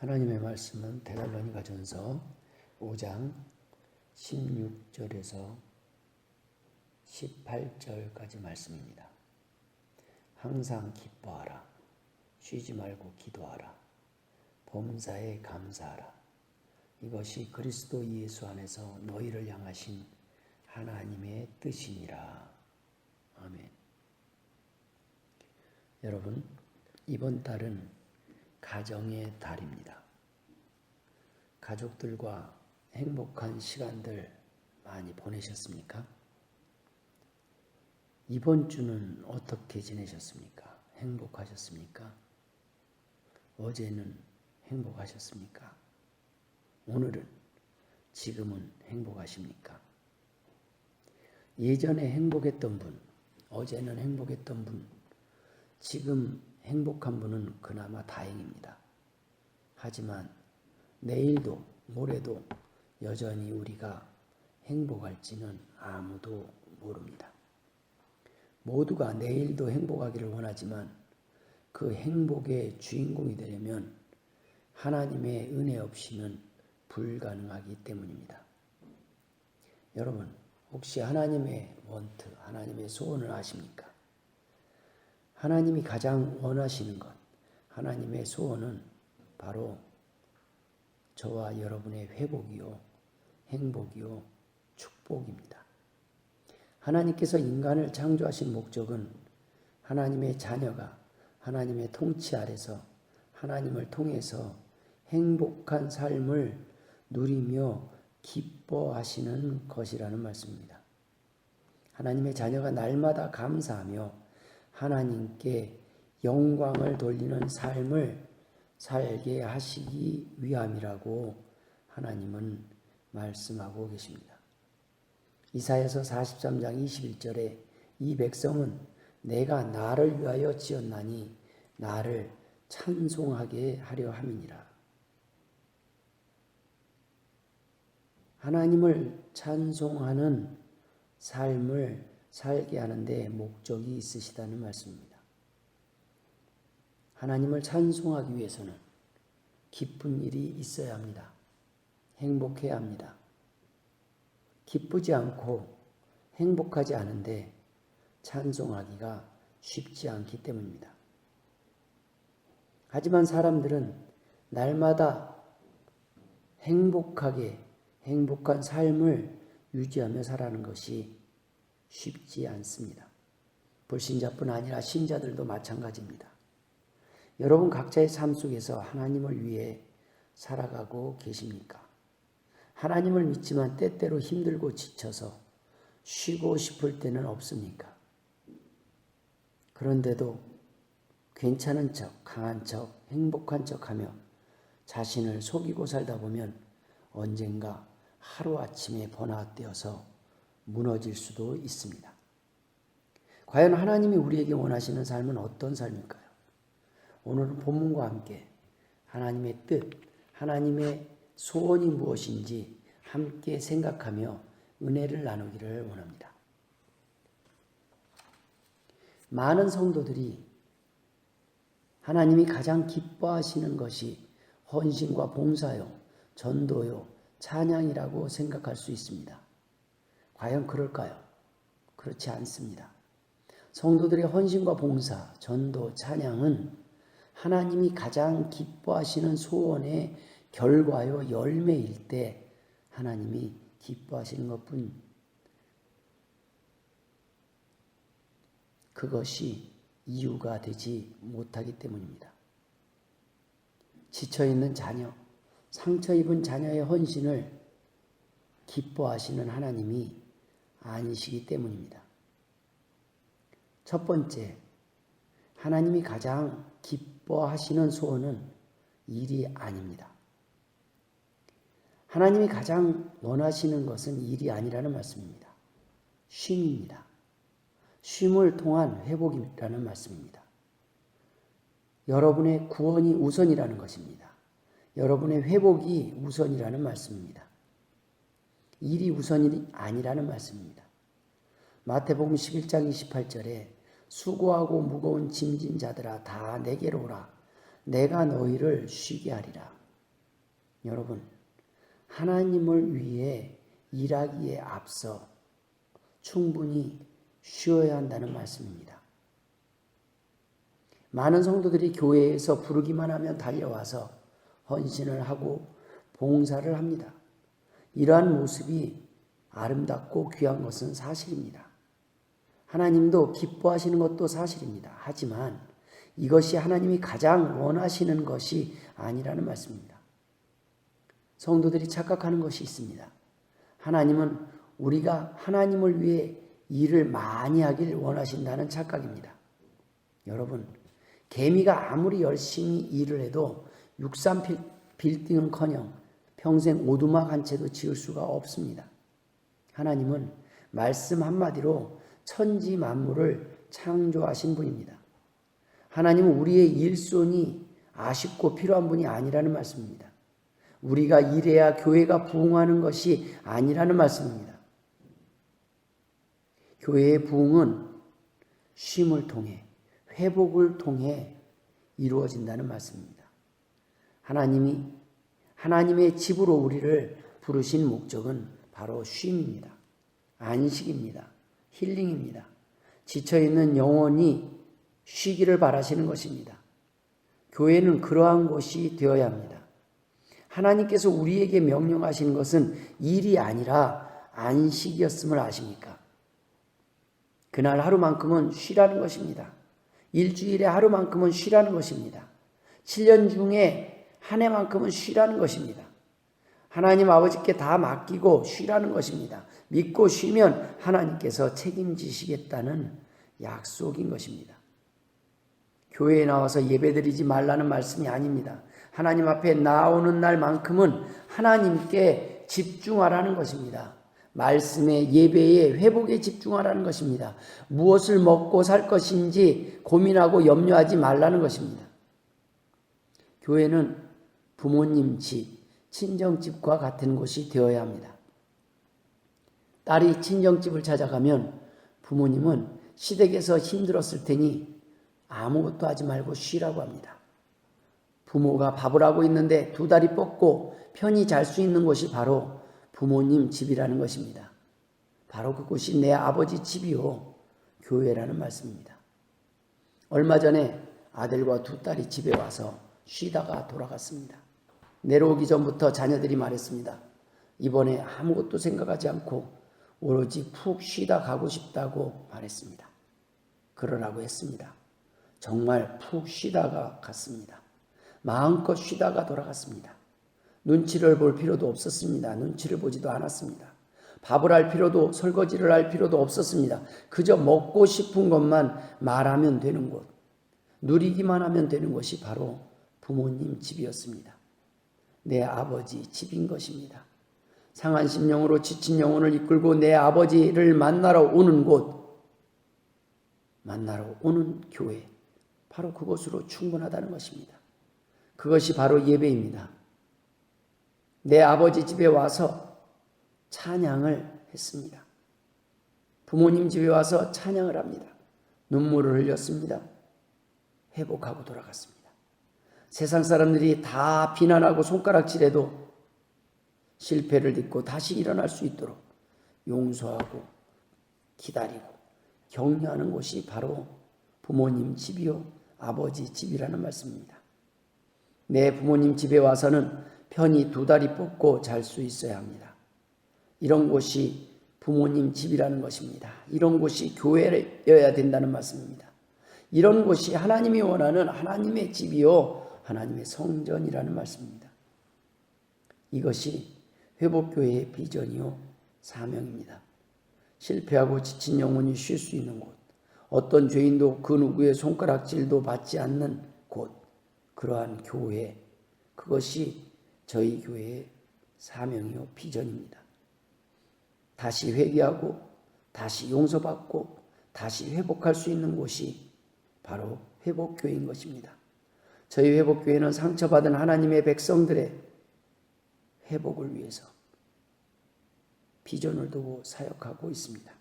하나님의 말씀은 데살로니가 전서 5장 16절에서 18절까지 말씀입니다. 항상 기뻐하라. 쉬지 말고 기도하라. 범사에 감사하라. 이것이 그리스도 예수 안에서 너희를 향하신 하나님의 뜻이니라. 아멘. 여러분, 이번 달은 가정의 달입니다. 가족들과 행복한 시간들 많이 보내셨습니까? 이번 주는 어떻게 지내셨습니까? 행복하셨습니까? 어제는 행복하셨습니까? 오늘은 지금은 행복하십니까? 예전에 행복했던 분, 어제는 행복했던 분, 지금 행복한 분은 그나마 다행입니다. 하지만 내일도 모레도 여전히 우리가 행복할지는 아무도 모릅니다. 모두가 내일도 행복하기를 원하지만 그 행복의 주인공이 되려면 하나님의 은혜 없이는 불가능하기 때문입니다. 여러분, 혹시 하나님의 원트, 하나님의 소원을 아십니까? 하나님이 가장 원하시는 것, 하나님의 소원은 바로 저와 여러분의 회복이요, 행복이요, 축복입니다. 하나님께서 인간을 창조하신 목적은 하나님의 자녀가 하나님의 통치 아래서 하나님을 통해서 행복한 삶을 누리며 기뻐하시는 것이라는 말씀입니다. 하나님의 자녀가 날마다 감사하며 하나님께 영광을 돌리는 삶을 살게 하시기 위함이라고 하나님은 말씀하고 계십니다. 이사야서 43장 21절에 이 백성은 내가 나를 위하여 지었나니 나를 찬송하게 하려 함이니라. 하나님을 찬송하는 삶을 살게 하는데 목적이 있으시다는 말씀입니다. 하나님을 찬송하기 위해서는 기쁜 일이 있어야 합니다. 행복해야 합니다. 기쁘지 않고 행복하지 않은데 찬송하기가 쉽지 않기 때문입니다. 하지만 사람들은 날마다 행복하게 행복한 삶을 유지하며 살아가는 것이 쉽지 않습니다. 불신자뿐 아니라 신자들도 마찬가지입니다. 여러분 각자의 삶 속에서 하나님을 위해 살아가고 계십니까? 하나님을 믿지만 때때로 힘들고 지쳐서 쉬고 싶을 때는 없습니까? 그런데도 괜찮은 척, 강한 척, 행복한 척 하며 자신을 속이고 살다 보면 언젠가 하루아침에 번화되어서 무너질 수도 있습니다. 과연 하나님이 우리에게 원하시는 삶은 어떤 삶일까요? 오늘은 본문과 함께 하나님의 뜻, 하나님의 소원이 무엇인지 함께 생각하며 은혜를 나누기를 원합니다. 많은 성도들이 하나님이 가장 기뻐하시는 것이 헌신과 봉사요, 전도요, 찬양이라고 생각할 수 있습니다. 과연 그럴까요? 그렇지 않습니다. 성도들의 헌신과 봉사, 전도, 찬양은 하나님이 가장 기뻐하시는 소원의 결과요 열매일 때 하나님이 기뻐하시는 것뿐 그것이 이유가 되지 못하기 때문입니다. 지쳐 있는 자녀, 상처 입은 자녀의 헌신을 기뻐하시는 하나님이 아니시기 때문입니다. 첫 번째, 하나님이 가장 기뻐하시는 소원은 일이 아닙니다. 하나님이 가장 원하시는 것은 일이 아니라는 말씀입니다. 쉼입니다. 쉼을 통한 회복이라는 말씀입니다. 여러분의 구원이 우선이라는 것입니다. 여러분의 회복이 우선이라는 말씀입니다. 일이 우선이 아니라는 말씀입니다. 마태복음 11장 28절에 수고하고 무거운 짐진 자들아 다 내게로 오라 내가 너희를 쉬게 하리라. 여러분, 하나님을 위해 일하기에 앞서 충분히 쉬어야 한다는 말씀입니다. 많은 성도들이 교회에서 부르기만 하면 달려와서 헌신을 하고 봉사를 합니다. 이러한 모습이 아름답고 귀한 것은 사실입니다. 하나님도 기뻐하시는 것도 사실입니다. 하지만 이것이 하나님이 가장 원하시는 것이 아니라는 말씀입니다. 성도들이 착각하는 것이 있습니다. 하나님은 우리가 하나님을 위해 일을 많이 하길 원하신다는 착각입니다. 여러분, 개미가 아무리 열심히 일을 해도 63 빌딩은 커녕 평생 오두막 한 채도 지을 수가 없습니다. 하나님은 말씀 한마디로 천지 만물을 창조하신 분입니다. 하나님은 우리의 일손이 아쉽고 필요한 분이 아니라는 말씀입니다. 우리가 일해야 교회가 부흥하는 것이 아니라는 말씀입니다. 교회의 부흥은 쉼을 통해 회복을 통해 이루어진다는 말씀입니다. 하나님이 하나님의 집으로 우리를 부르신 목적은 바로 쉼입니다. 안식입니다. 힐링입니다. 지쳐있는 영혼이 쉬기를 바라시는 것입니다. 교회는 그러한 곳이 되어야 합니다. 하나님께서 우리에게 명령하신 것은 일이 아니라 안식이었음을 아십니까? 그날 하루만큼은 쉬라는 것입니다. 일주일에 하루만큼은 쉬라는 것입니다. 7년 중에 한 해만큼은 쉬라는 것입니다. 하나님 아버지께 다 맡기고 쉬라는 것입니다. 믿고 쉬면 하나님께서 책임지시겠다는 약속인 것입니다. 교회에 나와서 예배드리지 말라는 말씀이 아닙니다. 하나님 앞에 나오는 날만큼은 하나님께 집중하라는 것입니다. 말씀의 예배의 회복에 집중하라는 것입니다. 무엇을 먹고 살 것인지 고민하고 염려하지 말라는 것입니다. 교회는 부모님 집, 친정집과 같은 곳이 되어야 합니다. 딸이 친정집을 찾아가면 부모님은 시댁에서 힘들었을 테니 아무것도 하지 말고 쉬라고 합니다. 부모가 밥을 하고 있는데 두 다리 뻗고 편히 잘 수 있는 곳이 바로 부모님 집이라는 것입니다. 바로 그곳이 내 아버지 집이요. 교회라는 말씀입니다. 얼마 전에 아들과 두 딸이 집에 와서 쉬다가 돌아갔습니다. 내려오기 전부터 자녀들이 말했습니다. 이번에 아무것도 생각하지 않고 오로지 푹 쉬다 가고 싶다고 말했습니다. 그러라고 했습니다. 정말 푹 쉬다가 갔습니다. 마음껏 쉬다가 돌아갔습니다. 눈치를 볼 필요도 없었습니다. 눈치를 보지도 않았습니다. 밥을 할 필요도 설거지를 할 필요도 없었습니다. 그저 먹고 싶은 것만 말하면 되는 곳, 누리기만 하면 되는 것이 바로 부모님 집이었습니다. 내 아버지 집인 것입니다. 상한 심령으로 지친 영혼을 이끌고 내 아버지를 만나러 오는 곳, 만나러 오는 교회, 바로 그것으로 충분하다는 것입니다. 그것이 바로 예배입니다. 내 아버지 집에 와서 찬양을 했습니다. 부모님 집에 와서 찬양을 합니다. 눈물을 흘렸습니다. 회복하고 돌아갔습니다. 세상 사람들이 다 비난하고 손가락질해도 실패를 딛고 다시 일어날 수 있도록 용서하고 기다리고 격려하는 곳이 바로 부모님 집이요 아버지 집이라는 말씀입니다. 내 부모님 집에 와서는 편히 두 다리 뻗고 잘 수 있어야 합니다. 이런 곳이 부모님 집이라는 것입니다. 이런 곳이 교회여야 된다는 말씀입니다. 이런 곳이 하나님이 원하는 하나님의 집이요 하나님의 성전이라는 말씀입니다. 이것이 회복교회의 비전이요 사명입니다. 실패하고 지친 영혼이 쉴 수 있는 곳, 어떤 죄인도 그 누구의 손가락질도 받지 않는 곳, 그러한 교회, 그것이 저희 교회의 사명이요 비전입니다. 다시 회개하고 다시 용서받고 다시 회복할 수 있는 곳이 바로 회복교회인 것입니다. 저희 회복교회는 상처받은 하나님의 백성들의 회복을 위해서 비전을 두고 사역하고 있습니다.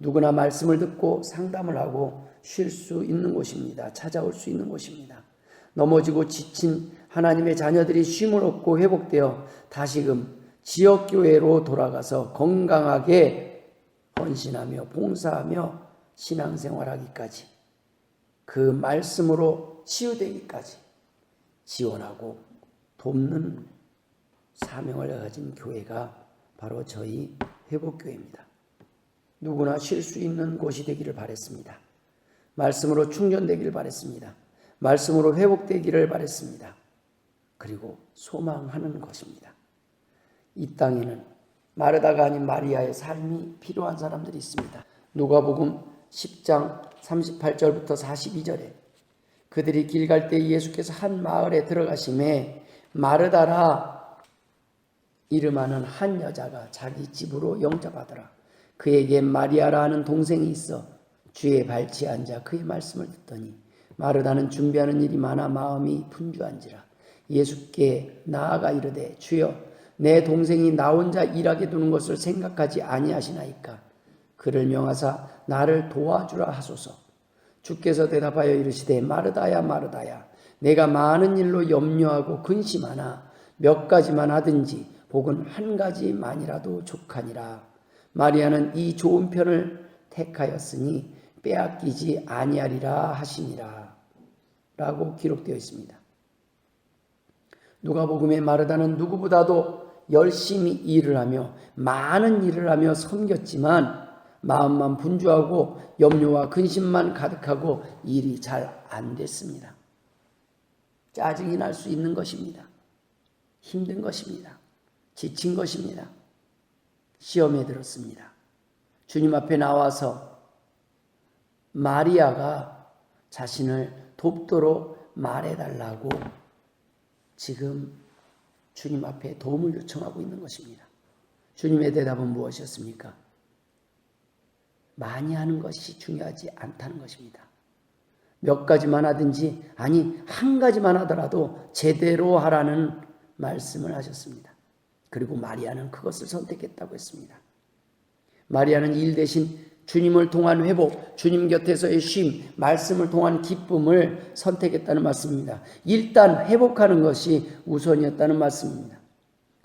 누구나 말씀을 듣고 상담을 하고 쉴 수 있는 곳입니다. 찾아올 수 있는 곳입니다. 넘어지고 지친 하나님의 자녀들이 쉼을 얻고 회복되어 다시금 지역교회로 돌아가서 건강하게 헌신하며 봉사하며 신앙생활하기까지 그 말씀으로 치유되기까지 지원하고 돕는 사명을 가진 교회가 바로 저희 회복교회입니다. 누구나 쉴 수 있는 곳이 되기를 바랬습니다. 말씀으로 충전되기를 바랬습니다. 말씀으로 회복되기를 바랬습니다. 그리고 소망하는 것입니다. 이 땅에는 마르다가 아닌 마리아의 삶이 필요한 사람들이 있습니다. 누가복음 10장 38절부터 42절에 그들이 길 갈 때 예수께서 한 마을에 들어가심에 마르다라 이름하는 한 여자가 자기 집으로 영접하더라. 그에게 마리아라 하는 동생이 있어 주의 발치에 앉아 그의 말씀을 듣더니 마르다는 준비하는 일이 많아 마음이 분주한지라 예수께 나아가 이르되 주여 내 동생이 나 혼자 일하게 두는 것을 생각하지 아니하시나이까 그를 명하사 나를 도와주라 하소서. 주께서 대답하여 이르시되 마르다야 마르다야 내가 많은 일로 염려하고 근심하나 몇 가지만 하든지 복은 한 가지만이라도 족하니라. 마리아는 이 좋은 편을 택하였으니 빼앗기지 아니하리라 하시니라. 라고 기록되어 있습니다. 누가복음의 마르다는 누구보다도 열심히 일을 하며 많은 일을 하며 섬겼지만 마음만 분주하고 염려와 근심만 가득하고 일이 잘 안 됐습니다. 짜증이 날 수 있는 것입니다. 힘든 것입니다. 지친 것입니다. 시험에 들었습니다. 주님 앞에 나와서 마리아가 자신을 돕도록 말해달라고 지금 주님 앞에 도움을 요청하고 있는 것입니다. 주님의 대답은 무엇이었습니까? 많이 하는 것이 중요하지 않다는 것입니다. 몇 가지만 하든지, 아니, 한 가지만 하더라도 제대로 하라는 말씀을 하셨습니다. 그리고 마리아는 그것을 선택했다고 했습니다. 마리아는 일 대신 주님을 통한 회복, 주님 곁에서의 쉼, 말씀을 통한 기쁨을 선택했다는 말씀입니다. 일단 회복하는 것이 우선이었다는 말씀입니다.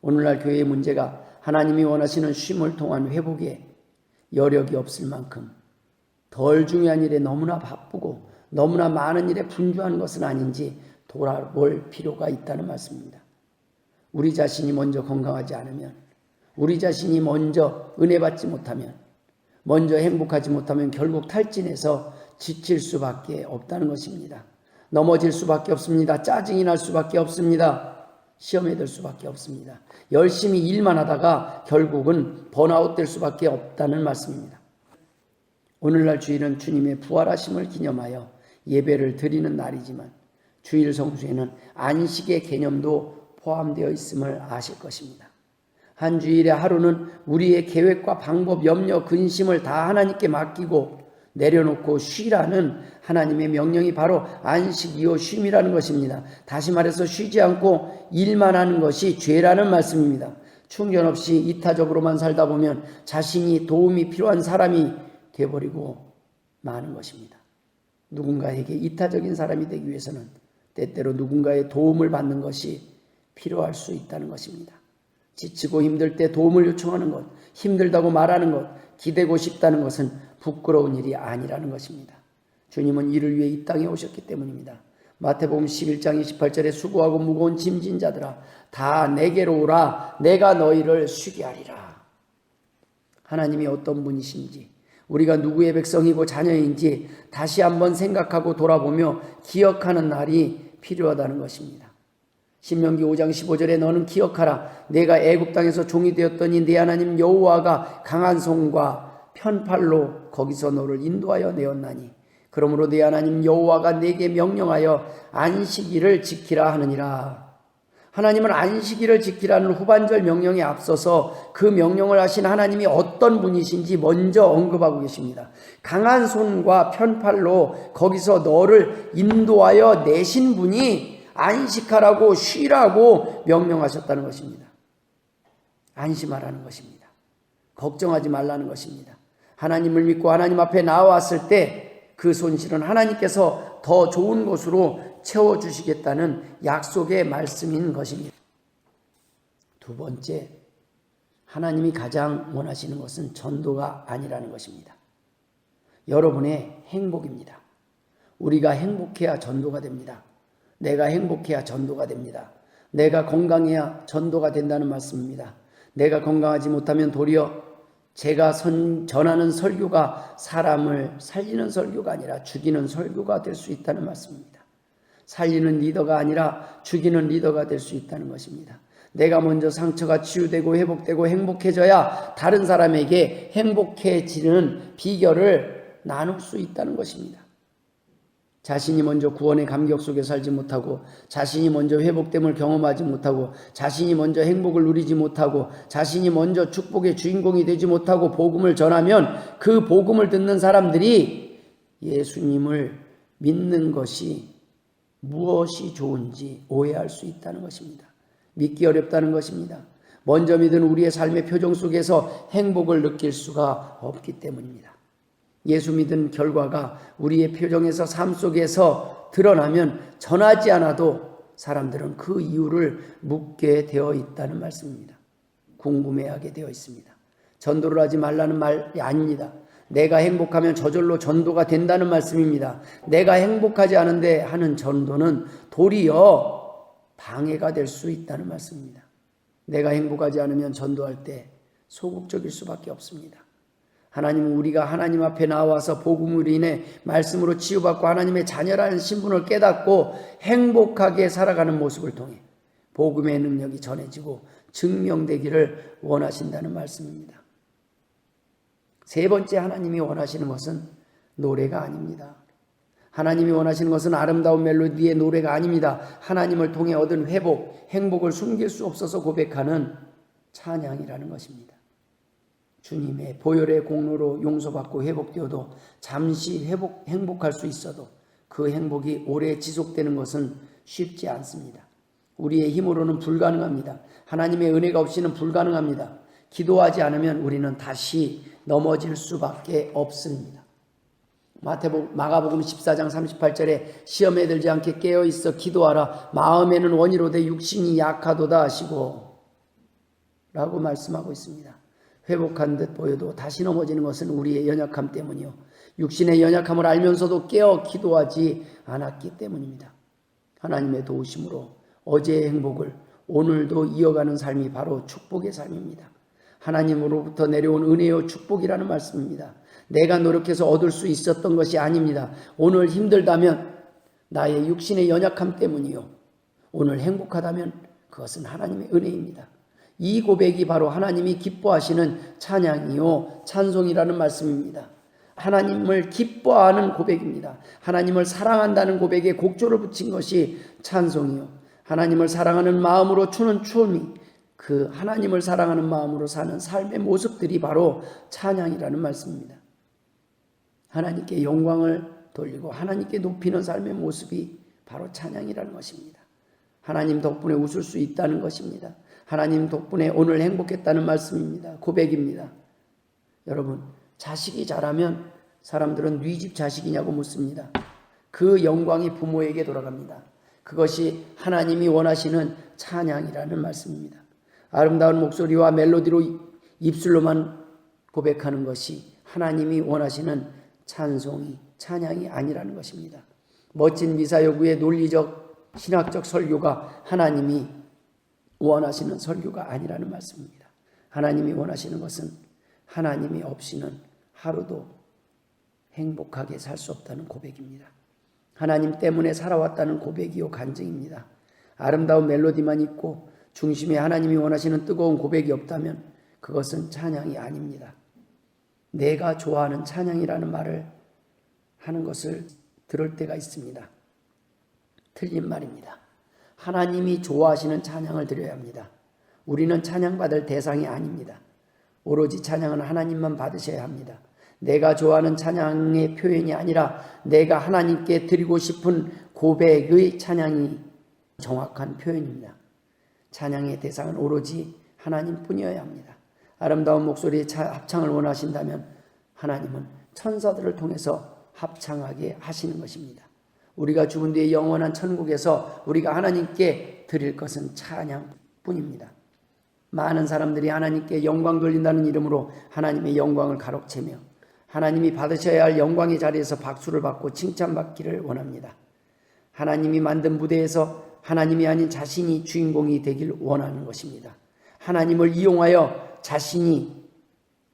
오늘날 교회의 문제가 하나님이 원하시는 쉼을 통한 회복에 여력이 없을 만큼 덜 중요한 일에 너무나 바쁘고 너무나 많은 일에 분주한 것은 아닌지 돌아볼 필요가 있다는 말씀입니다. 우리 자신이 먼저 건강하지 않으면, 우리 자신이 먼저 은혜 받지 못하면, 먼저 행복하지 못하면 결국 탈진해서 지칠 수밖에 없다는 것입니다. 넘어질 수밖에 없습니다. 짜증이 날 수밖에 없습니다. 시험에 들 수밖에 없습니다. 열심히 일만 하다가 결국은 번아웃 될 수밖에 없다는 말씀입니다. 오늘날 주일은 주님의 부활하심을 기념하여 예배를 드리는 날이지만 주일 성수에는 안식의 개념도 포함되어 있음을 아실 것입니다. 한 주일의 하루는 우리의 계획과 방법, 염려, 근심을 다 하나님께 맡기고 내려놓고 쉬라는 하나님의 명령이 바로 안식이요 쉼이라는 것입니다. 다시 말해서 쉬지 않고 일만 하는 것이 죄라는 말씀입니다. 충전 없이 이타적으로만 살다 보면 자신이 도움이 필요한 사람이 되어버리고 마는 것입니다. 누군가에게 이타적인 사람이 되기 위해서는 때때로 누군가의 도움을 받는 것이 필요할 수 있다는 것입니다. 지치고 힘들 때 도움을 요청하는 것, 힘들다고 말하는 것, 기대고 싶다는 것은 부끄러운 일이 아니라는 것입니다. 주님은 이를 위해 이 땅에 오셨기 때문입니다. 마태복음 11장 28절에 수고하고 무거운 짐진 자들아 다 내게로 오라 내가 너희를 쉬게 하리라. 하나님이 어떤 분이신지 우리가 누구의 백성이고 자녀인지 다시 한번 생각하고 돌아보며 기억하는 날이 필요하다는 것입니다. 신명기 5장 15절에 너는 기억하라 내가 애굽 땅에서 종이 되었더니 네 하나님 여호와가 강한 손과 편팔로 거기서 너를 인도하여 내었나니 그러므로 네 하나님 여호와가 내게 명령하여 안식일을 지키라 하느니라 하나님은 안식일을 지키라는 후반절 명령에 앞서서 그 명령을 하신 하나님이 어떤 분이신지 먼저 언급하고 계십니다. 강한 손과 편팔로 거기서 너를 인도하여 내신 분이 안식하라고 쉬라고 명령하셨다는 것입니다. 안심하라는 것입니다. 걱정하지 말라는 것입니다. 하나님을 믿고 하나님 앞에 나왔을 때 그 손실은 하나님께서 더 좋은 곳으로 채워주시겠다는 약속의 말씀인 것입니다. 두 번째, 하나님이 가장 원하시는 것은 전도가 아니라는 것입니다. 여러분의 행복입니다. 우리가 행복해야 전도가 됩니다. 내가 행복해야 전도가 됩니다. 내가 건강해야 전도가 된다는 말씀입니다. 내가 건강하지 못하면 도리어 제가 선, 전하는 설교가 사람을 살리는 설교가 아니라 죽이는 설교가 될 수 있다는 말씀입니다. 살리는 리더가 아니라 죽이는 리더가 될 수 있다는 것입니다. 내가 먼저 상처가 치유되고 회복되고 행복해져야 다른 사람에게 행복해지는 비결을 나눌 수 있다는 것입니다. 자신이 먼저 구원의 감격 속에 살지 못하고 자신이 먼저 회복됨을 경험하지 못하고 자신이 먼저 행복을 누리지 못하고 자신이 먼저 축복의 주인공이 되지 못하고 복음을 전하면 그 복음을 듣는 사람들이 예수님을 믿는 것이 무엇이 좋은지 오해할 수 있다는 것입니다. 믿기 어렵다는 것입니다. 먼저 믿은 우리의 삶의 표정 속에서 행복을 느낄 수가 없기 때문입니다. 예수 믿은 결과가 우리의 표정에서 삶 속에서 드러나면 전하지 않아도 사람들은 그 이유를 묻게 되어 있다는 말씀입니다. 궁금해하게 되어 있습니다. 전도를 하지 말라는 말이 아닙니다. 내가 행복하면 저절로 전도가 된다는 말씀입니다. 내가 행복하지 않은데 하는 전도는 도리어 방해가 될 수 있다는 말씀입니다. 내가 행복하지 않으면 전도할 때 소극적일 수밖에 없습니다. 하나님은 우리가 하나님 앞에 나와서 복음으로 인해 말씀으로 치유받고 하나님의 자녀라는 신분을 깨닫고 행복하게 살아가는 모습을 통해 복음의 능력이 전해지고 증명되기를 원하신다는 말씀입니다. 세 번째 하나님이 원하시는 것은 노래가 아닙니다. 하나님이 원하시는 것은 아름다운 멜로디의 노래가 아닙니다. 하나님을 통해 얻은 회복, 행복을 숨길 수 없어서 고백하는 찬양이라는 것입니다. 주님의 보혈의 공로로 용서받고 회복되어도 잠시 회복, 행복할 수 있어도 그 행복이 오래 지속되는 것은 쉽지 않습니다. 우리의 힘으로는 불가능합니다. 하나님의 은혜가 없이는 불가능합니다. 기도하지 않으면 우리는 다시 넘어질 수밖에 없습니다. 마태복 마가복음 14장 38절에 시험에 들지 않게 깨어 있어 기도하라 마음에는 원이로 돼 육신이 약하도다 하시고 라고 말씀하고 있습니다. 회복한 듯 보여도 다시 넘어지는 것은 우리의 연약함 때문이요. 육신의 연약함을 알면서도 깨어 기도하지 않았기 때문입니다. 하나님의 도우심으로 어제의 행복을 오늘도 이어가는 삶이 바로 축복의 삶입니다. 하나님으로부터 내려온 은혜요 축복이라는 말씀입니다. 내가 노력해서 얻을 수 있었던 것이 아닙니다. 오늘 힘들다면 나의 육신의 연약함 때문이요. 오늘 행복하다면 그것은 하나님의 은혜입니다. 이 고백이 바로 하나님이 기뻐하시는 찬양이요, 찬송이라는 말씀입니다. 하나님을 기뻐하는 고백입니다. 하나님을 사랑한다는 고백에 곡조를 붙인 것이 찬송이요. 하나님을 사랑하는 마음으로 추는 춤이 그 하나님을 사랑하는 마음으로 사는 삶의 모습들이 바로 찬양이라는 말씀입니다. 하나님께 영광을 돌리고 하나님께 높이는 삶의 모습이 바로 찬양이라는 것입니다. 하나님 덕분에 웃을 수 있다는 것입니다. 하나님 덕분에 오늘 행복했다는 말씀입니다. 고백입니다. 여러분, 자식이 자라면 사람들은 네 집 자식이냐고 묻습니다. 그 영광이 부모에게 돌아갑니다. 그것이 하나님이 원하시는 찬양이라는 말씀입니다. 아름다운 목소리와 멜로디로 입술로만 고백하는 것이 하나님이 원하시는 찬송이 찬양이 아니라는 것입니다. 멋진 미사여구의 논리적 신학적 설교가 하나님이 원하시는 설교가 아니라는 말씀입니다. 하나님이 원하시는 것은 하나님이 없이는 하루도 행복하게 살 수 없다는 고백입니다. 하나님 때문에 살아왔다는 고백이요 간증입니다. 아름다운 멜로디만 있고 중심에 하나님이 원하시는 뜨거운 고백이 없다면 그것은 찬양이 아닙니다. 내가 좋아하는 찬양이라는 말을 하는 것을 들을 때가 있습니다. 틀린 말입니다. 하나님이 좋아하시는 찬양을 드려야 합니다. 우리는 찬양받을 대상이 아닙니다. 오로지 찬양은 하나님만 받으셔야 합니다. 내가 좋아하는 찬양의 표현이 아니라 내가 하나님께 드리고 싶은 고백의 찬양이 정확한 표현입니다. 찬양의 대상은 오로지 하나님 뿐이어야 합니다. 아름다운 목소리의 합창을 원하신다면 하나님은 천사들을 통해서 합창하게 하시는 것입니다. 우리가 죽은 뒤에 영원한 천국에서 우리가 하나님께 드릴 것은 찬양뿐입니다. 많은 사람들이 하나님께 영광 돌린다는 이름으로 하나님의 영광을 가로채며 하나님이 받으셔야 할 영광의 자리에서 박수를 받고 칭찬받기를 원합니다. 하나님이 만든 무대에서 하나님이 아닌 자신이 주인공이 되길 원하는 것입니다. 하나님을 이용하여 자신이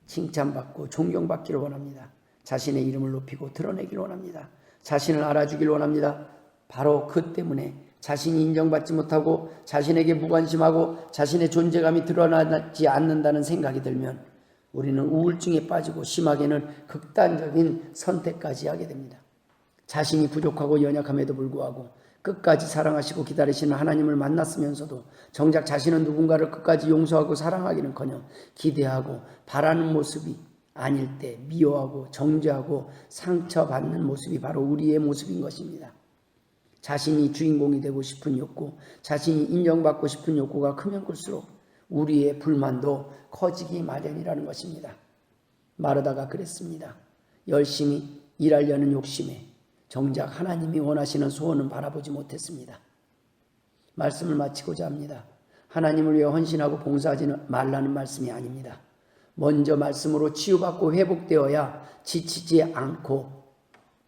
칭찬받고 존경받기를 원합니다. 자신의 이름을 높이고 드러내길 원합니다. 자신을 알아주길 원합니다. 바로 그 때문에 자신이 인정받지 못하고 자신에게 무관심하고 자신의 존재감이 드러나지 않는다는 생각이 들면 우리는 우울증에 빠지고 심하게는 극단적인 선택까지 하게 됩니다. 자신이 부족하고 연약함에도 불구하고 끝까지 사랑하시고 기다리시는 하나님을 만났으면서도 정작 자신은 누군가를 끝까지 용서하고 사랑하기는커녕 기대하고 바라는 모습이 아닐 때 미워하고 정죄하고 상처받는 모습이 바로 우리의 모습인 것입니다. 자신이 주인공이 되고 싶은 욕구, 자신이 인정받고 싶은 욕구가 크면 클수록 우리의 불만도 커지기 마련이라는 것입니다. 마르다가 그랬습니다. 열심히 일하려는 욕심에 정작 하나님이 원하시는 소원은 바라보지 못했습니다. 말씀을 마치고자 합니다. 하나님을 위해 헌신하고 봉사하지 말라는 말씀이 아닙니다. 먼저 말씀으로 치유받고 회복되어야 지치지 않고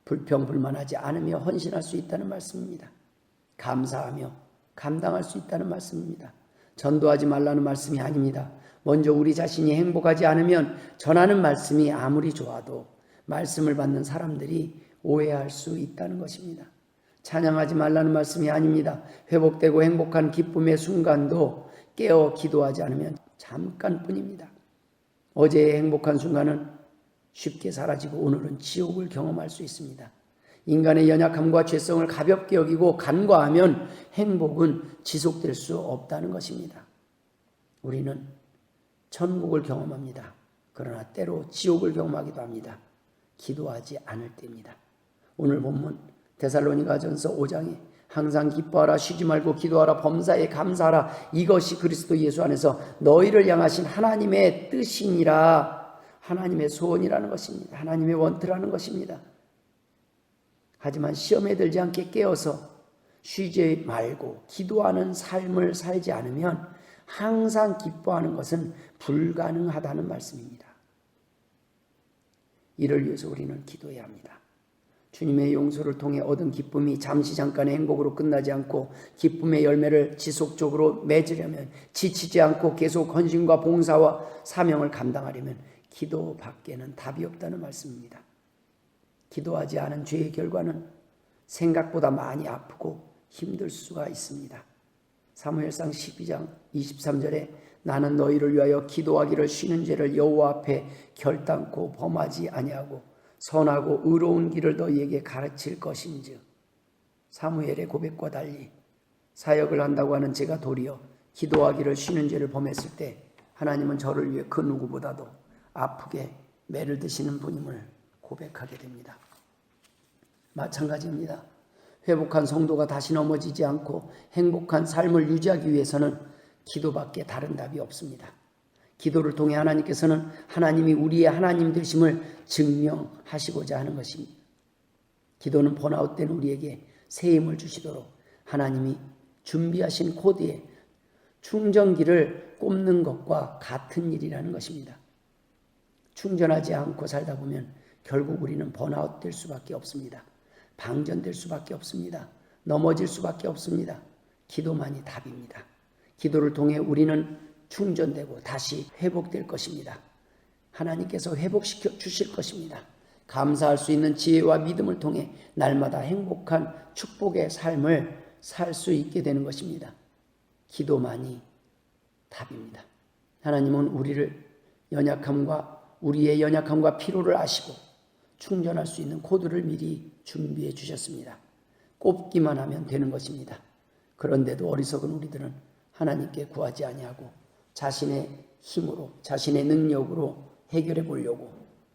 불평불만하지 않으며 헌신할 수 있다는 말씀입니다. 감사하며 감당할 수 있다는 말씀입니다. 전도하지 말라는 말씀이 아닙니다. 먼저 우리 자신이 행복하지 않으면 전하는 말씀이 아무리 좋아도 말씀을 받는 사람들이 오해할 수 있다는 것입니다. 찬양하지 말라는 말씀이 아닙니다. 회복되고 행복한 기쁨의 순간도 깨어 기도하지 않으면 잠깐뿐입니다. 어제의 행복한 순간은 쉽게 사라지고 오늘은 지옥을 경험할 수 있습니다. 인간의 연약함과 죄성을 가볍게 여기고 간과하면 행복은 지속될 수 없다는 것입니다. 우리는 천국을 경험합니다. 그러나 때로 지옥을 경험하기도 합니다. 기도하지 않을 때입니다. 오늘 본문 데살로니가전서 5장에 항상 기뻐하라 쉬지 말고 기도하라 범사에 감사하라 이것이 그리스도 예수 안에서 너희를 향하신 하나님의 뜻이니라 하나님의 소원이라는 것입니다. 하나님의 원트라는 것입니다. 하지만 시험에 들지 않게 깨어서 쉬지 말고 기도하는 삶을 살지 않으면 항상 기뻐하는 것은 불가능하다는 말씀입니다. 이를 위해서 우리는 기도해야 합니다. 주님의 용서를 통해 얻은 기쁨이 잠시 잠깐의 행복으로 끝나지 않고 기쁨의 열매를 지속적으로 맺으려면 지치지 않고 계속 헌신과 봉사와 사명을 감당하려면 기도 밖에는 답이 없다는 말씀입니다. 기도하지 않은 죄의 결과는 생각보다 많이 아프고 힘들 수가 있습니다. 사무엘상 12장 23절에 나는 너희를 위하여 기도하기를 쉬는 죄를 여호와 앞에 결단코 범하지 아니하고 선하고 의로운 길을 너희에게 가르칠 것인즉 사무엘의 고백과 달리 사역을 한다고 하는 제가 도리어 기도하기를 쉬는 죄를 범했을 때 하나님은 저를 위해 그 누구보다도 아프게 매를 드시는 분임을 고백하게 됩니다. 마찬가지입니다. 회복한 성도가 다시 넘어지지 않고 행복한 삶을 유지하기 위해서는 기도밖에 다른 답이 없습니다. 기도를 통해 하나님께서는 하나님이 우리의 하나님 되심을 증명하시고자 하는 것입니다. 기도는 번아웃된 우리에게 새 힘을 주시도록 하나님이 준비하신 코드에 충전기를 꼽는 것과 같은 일이라는 것입니다. 충전하지 않고 살다 보면 결국 우리는 번아웃 될 수밖에 없습니다. 방전될 수밖에 없습니다. 넘어질 수밖에 없습니다. 기도만이 답입니다. 기도를 통해 우리는 충전되고 다시 회복될 것입니다. 하나님께서 회복시켜 주실 것입니다. 감사할 수 있는 지혜와 믿음을 통해 날마다 행복한 축복의 삶을 살 수 있게 되는 것입니다. 기도만이 답입니다. 하나님은 우리를 연약함과 우리의 연약함과 피로를 아시고 충전할 수 있는 코드를 미리 준비해 주셨습니다. 꼽기만 하면 되는 것입니다. 그런데도 어리석은 우리들은 하나님께 구하지 아니하고 자신의 힘으로 자신의 능력으로 해결해 보려고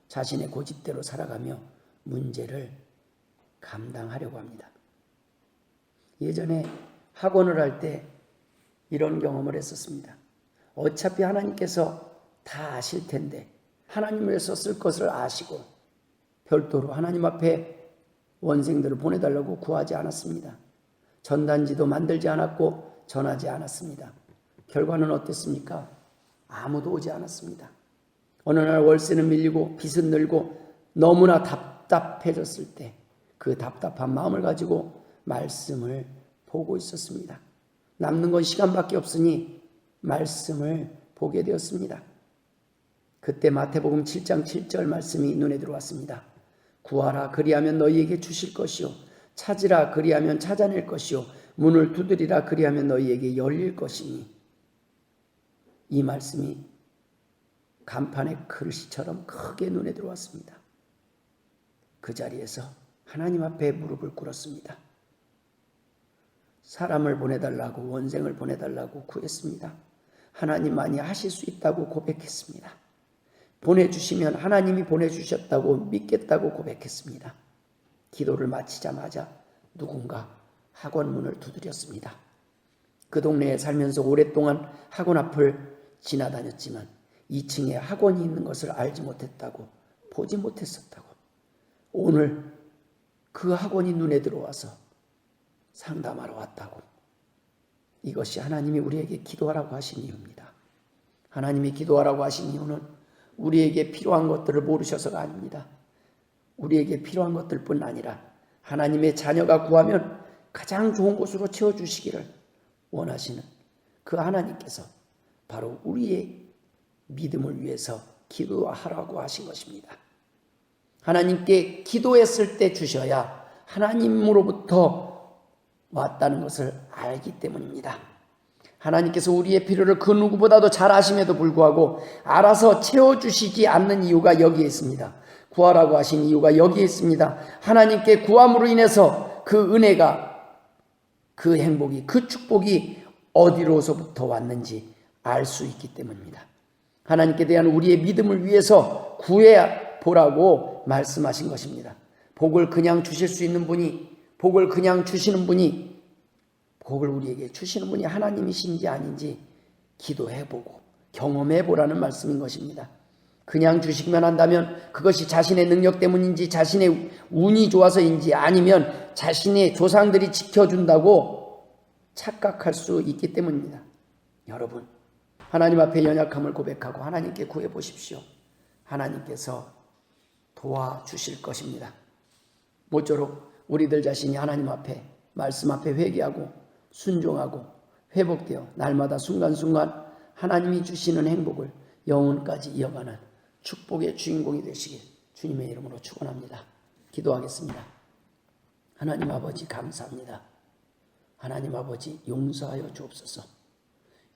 자신의 고집대로 살아가며 문제를 감당하려고 합니다. 예전에 학원을 할 때 이런 경험을 했었습니다. 어차피 하나님께서 다 아실 텐데 하나님을 위해서 쓸 것을 아시고 별도로 하나님 앞에 원생들을 보내달라고 구하지 않았습니다. 전단지도 만들지 않았고 전하지 않았습니다. 결과는 어땠습니까? 아무도 오지 않았습니다. 어느 날 월세는 밀리고 빚은 늘고 너무나 답답해졌을 때 그 답답한 마음을 가지고 말씀을 보고 있었습니다. 남는 건 시간밖에 없으니 말씀을 보게 되었습니다. 그때 마태복음 7장 7절 말씀이 눈에 들어왔습니다. 구하라 그리하면 너희에게 주실 것이요 찾으라 그리하면 찾아낼 것이요 문을 두드리라 그리하면 너희에게 열릴 것이니 이 말씀이 간판의 글씨처럼 크게 눈에 들어왔습니다. 그 자리에서 하나님 앞에 무릎을 꿇었습니다. 사람을 보내달라고 원생을 보내달라고 구했습니다. 하나님만이 하실 수 있다고 고백했습니다. 보내주시면 하나님이 보내주셨다고 믿겠다고 고백했습니다. 기도를 마치자마자 누군가 학원 문을 두드렸습니다. 그 동네에 살면서 오랫동안 학원 앞을 지나다녔지만 2층에 학원이 있는 것을 알지 못했다고 보지 못했었다고 오늘 그 학원이 눈에 들어와서 상담하러 왔다고 이것이 하나님이 우리에게 기도하라고 하신 이유입니다. 하나님이 기도하라고 하신 이유는 우리에게 필요한 것들을 모르셔서가 아닙니다. 우리에게 필요한 것들뿐 아니라 하나님의 자녀가 구하면 가장 좋은 곳으로 채워주시기를 원하시는 그 하나님께서 바로 우리의 믿음을 위해서 기도하라고 하신 것입니다. 하나님께 기도했을 때 주셔야 하나님으로부터 왔다는 것을 알기 때문입니다. 하나님께서 우리의 필요를 그 누구보다도 잘 아심에도 불구하고 알아서 채워주시지 않는 이유가 여기에 있습니다. 구하라고 하신 이유가 여기에 있습니다. 하나님께 구함으로 인해서 그 은혜가 그 행복이 그 축복이 어디로서부터 왔는지 알 수 있기 때문입니다. 하나님께 대한 우리의 믿음을 위해서 구해야 보라고 말씀하신 것입니다. 복을 그냥 주실 수 있는 분이 복을 그냥 주시는 분이 복을 우리에게 주시는 분이 하나님이신지 아닌지 기도해 보고 경험해 보라는 말씀인 것입니다. 그냥 주시기만 한다면 그것이 자신의 능력 때문인지 자신의 운이 좋아서인지 아니면 자신의 조상들이 지켜준다고 착각할 수 있기 때문입니다. 여러분, 하나님 앞에 연약함을 고백하고 하나님께 구해 보십시오. 하나님께서 도와주실 것입니다. 모쪼록 우리들 자신이 하나님 앞에 말씀 앞에 회개하고 순종하고 회복되어 날마다 순간순간 하나님이 주시는 행복을 영혼까지 이어가는 축복의 주인공이 되시길 주님의 이름으로 축원합니다. 기도하겠습니다. 하나님 아버지 감사합니다. 하나님 아버지 용서하여 주옵소서.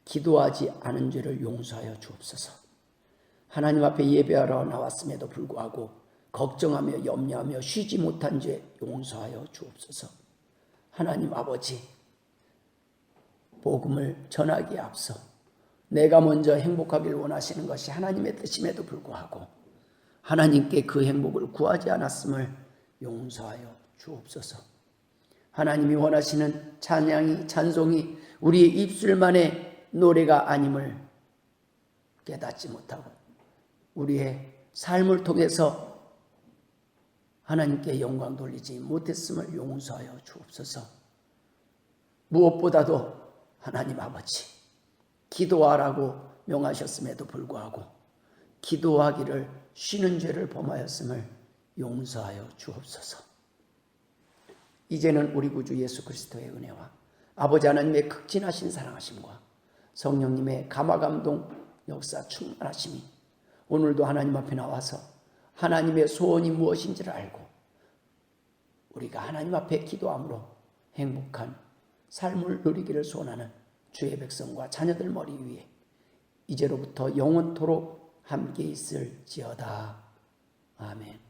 기도하지 않은 죄를 용서하여 주옵소서. 하나님 앞에 예배하러 나왔음에도 불구하고 걱정하며 염려하며 쉬지 못한 죄 용서하여 주옵소서. 하나님 아버지, 복음을 전하기에 앞서 내가 먼저 행복하기를 원하시는 것이 하나님의 뜻임에도 불구하고 하나님께 그 행복을 구하지 않았음을 용서하여 주옵소서. 하나님이 원하시는 찬양이 찬송이 우리의 입술만의 노래가 아님을 깨닫지 못하고 우리의 삶을 통해서 하나님께 영광 돌리지 못했음을 용서하여 주옵소서. 무엇보다도 하나님 아버지, 기도하라고 명하셨음에도 불구하고 기도하기를 쉬는 죄를 범하였음을 용서하여 주옵소서. 이제는 우리 구주 예수 그리스도의 은혜와 아버지 하나님의 극진하신 사랑하심과 성령님의 감화감동 역사 충만하심이 오늘도 하나님 앞에 나와서 하나님의 소원이 무엇인지를 알고 우리가 하나님 앞에 기도함으로 행복한 삶을 누리기를 소원하는 주의 백성과 자녀들 머리 위에 이제로부터 영원토록 함께 있을지어다. 아멘.